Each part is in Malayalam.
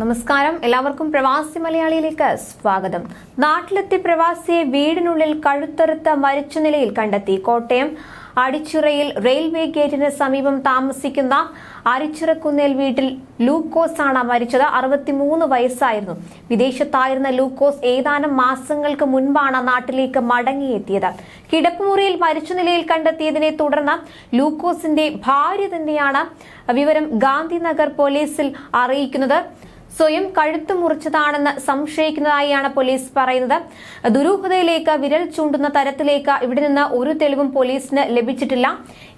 നമസ്കാരം. എല്ലാവർക്കും പ്രവാസി മലയാളിയിലേക്ക് സ്വാഗതം. നാട്ടിലെത്തി പ്രവാസിയെ വീടിനുള്ളിൽ കഴുത്തറുത്ത മരിച്ച നിലയിൽ കണ്ടെത്തി. കോട്ടയം അടിച്ചിറയിൽ റെയിൽവേ ഗേറ്റിന് സമീപം താമസിക്കുന്ന അരിച്ചിറക്കുന്നേൽ വീട്ടിൽ ലൂക്കോസ് ആണ് മരിച്ചത്. അറുപത്തിമൂന്ന് വയസ്സായിരുന്നു. വിദേശത്തായിരുന്ന ലൂക്കോസ് ഏതാനും മാസങ്ങൾക്ക് മുൻപാണ് നാട്ടിലേക്ക് മടങ്ങിയെത്തിയത്. കിടപ്പുമുറിയിൽ മരിച്ച നിലയിൽ കണ്ടെത്തിയതിനെ തുടർന്ന് ലൂക്കോസിന്റെ ഭാര്യ തന്നെയാണ് വിവരം ഗാന്ധിനഗർ പോലീസിൽ അറിയിക്കുന്നത്. സ്വയം കഴുത്തു മുറിച്ചതാണെന്ന് സംശയിക്കുന്നതായാണ് പോലീസ് പറയുന്നത്. ദുരൂഹതയിലേക്ക് വിരൽ ചൂണ്ടുന്ന തരത്തിലേക്ക് ഇവിടെ നിന്ന് ഒരു തെളിവും പോലീസിന് ലഭിച്ചിട്ടില്ല.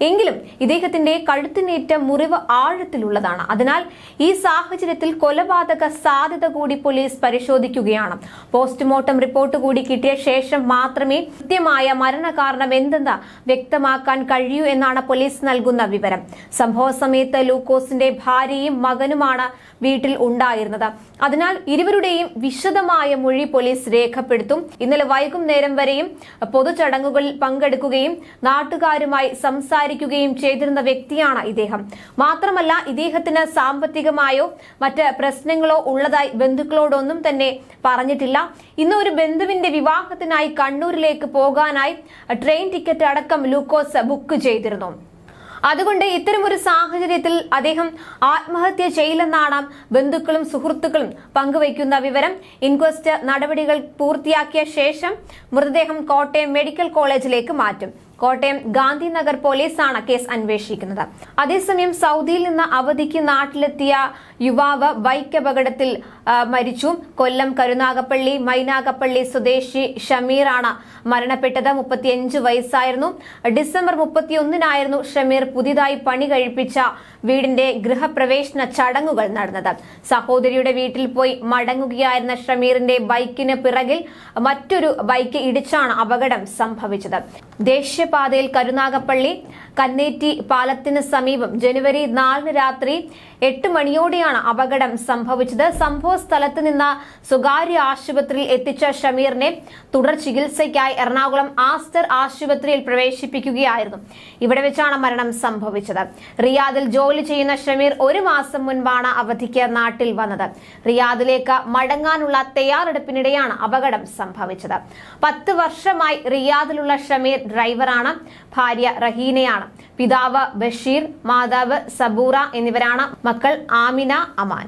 എങ്കിലും ഇദ്ദേഹത്തിന്റെ കഴുത്തിനേറ്റ മുറിവ് ആഴത്തിലുള്ളതാണ്. അതിനാൽ ഈ സാഹചര്യത്തിൽ കൊലപാതക സാധ്യത കൂടി പോലീസ് പരിശോധിക്കുകയാണ്. പോസ്റ്റ്മോർട്ടം റിപ്പോർട്ട് കൂടി കിട്ടിയ ശേഷം മാത്രമേ കൃത്യമായ മരണകാരണം എന്തെന്ന് വ്യക്തമാക്കാൻ കഴിയൂ എന്നാണ് പോലീസ് നൽകുന്ന വിവരം. സംഭവ സമയത്ത് ലൂക്കോസിന്റെ ഭാര്യയും മകനുമാണ് വീട്ടിൽ ഉണ്ടായിരുന്നത്. അതിനാൽ ഇരുവരുടെയും വിശദമായ മൊഴി പോലീസ് രേഖപ്പെടുത്തും. ഇന്നലെ വൈകുന്നേരം വരെയും പൊതുചടങ്ങുകളിൽ പങ്കെടുക്കുകയും നാട്ടുകാരുമായി സംസാരിക്കുകയും ചെയ്തിരുന്ന വ്യക്തിയാണ് ഇദ്ദേഹം. മാത്രമല്ല ഇദ്ദേഹത്തിന് സാമ്പത്തികമായോ മറ്റ് പ്രശ്നങ്ങളോ ഉള്ളതായി ബന്ധുക്കളോടൊന്നും തന്നെ പറഞ്ഞിട്ടില്ല. ഇന്ന് ഒരു ബന്ധുവിന്റെ വിവാഹത്തിനായി കണ്ണൂരിലേക്ക് പോകാനായി ട്രെയിൻ ടിക്കറ്റ് അടക്കം ലൂക്കോസ് ബുക്ക് ചെയ്തിരുന്നു. അതുകൊണ്ട് ഇത്തരമൊരു സാഹചര്യത്തിൽ അദ്ദേഹം ആത്മഹത്യ ചെയ്യില്ലെന്നാണ് ബന്ധുക്കളും സുഹൃത്തുക്കളും പങ്കുവയ്ക്കുന്ന വിവരം. ഇൻക്വസ്റ്റ് നടപടികൾ പൂർത്തിയാക്കിയ ശേഷം മൃതദേഹം കോട്ടയം മെഡിക്കൽ കോളേജിലേക്ക് മാറ്റും. കോട്ടയം ഗാന്ധിനഗർ പോലീസാണ് കേസ് അന്വേഷിക്കുന്നത്. അതേസമയം സൗദിയിൽ നിന്ന് അവധിക്ക് നാട്ടിലെത്തിയ യുവാവ് ബൈക്ക് അപകടത്തിൽ മരിച്ചു. കൊല്ലം കരുനാഗപ്പള്ളി മൈനാഗപ്പള്ളി സ്വദേശി ഷമീറാണ് മരണപ്പെട്ടത്. മുപ്പത്തിയഞ്ച് വയസ്സായിരുന്നു. ഡിസംബർ മുപ്പത്തിയൊന്നിനായിരുന്നു ഷമീർ പുതിയതായി പണി കഴിപ്പിച്ച വീടിന്റെ ഗൃഹപ്രവേശന ചടങ്ങുകൾ നടന്നത്. സഹോദരിയുടെ വീട്ടിൽ പോയി മടങ്ങുകയായിരുന്ന ഷമീറിന്റെ ബൈക്കിന് പിറകിൽ മറ്റൊരു ബൈക്ക് ഇടിച്ചാണ് അപകടം സംഭവിച്ചത്. ദേശീയപാതയിൽ കരുനാഗപ്പള്ളി കന്നേറ്റി പാലത്തിന് സമീപം ജനുവരി നാലിന് രാത്രി എട്ട് മണിയോടെയാണ് അപകടം സംഭവിച്ചത്. സംഭവ സ്ഥലത്ത് നിന്ന് സ്വകാര്യ ആശുപത്രിയിൽ എത്തിച്ച ഷമീറിനെ തുടർ ചികിത്സയ്ക്കായി എറണാകുളം ആസ്റ്റർ ആശുപത്രിയിൽ പ്രവേശിപ്പിക്കുകയായിരുന്നു. ഇവിടെ വെച്ചാണ് മരണം സംഭവിച്ചത്. റിയാദിൽ ജോലി ചെയ്യുന്ന ഷമീർ ഒരു മാസം മുൻപാണ് അവധിക്ക് നാട്ടിൽ വന്നത്. റിയാദിലേക്ക് മടങ്ങാനുള്ള തയ്യാറെടുപ്പിനിടെയാണ് അപകടം സംഭവിച്ചത്. പത്ത് വർഷമായി റിയാദിലുള്ള ഷമീർ ഡ്രൈവറാണ് ഭാര്യ റഹീനയാണ്. പിതാവ് ബഷീർ മാതാവ് സബൂറ എന്നിവരാണ് മക്കൾ ആമിന അമാൻ.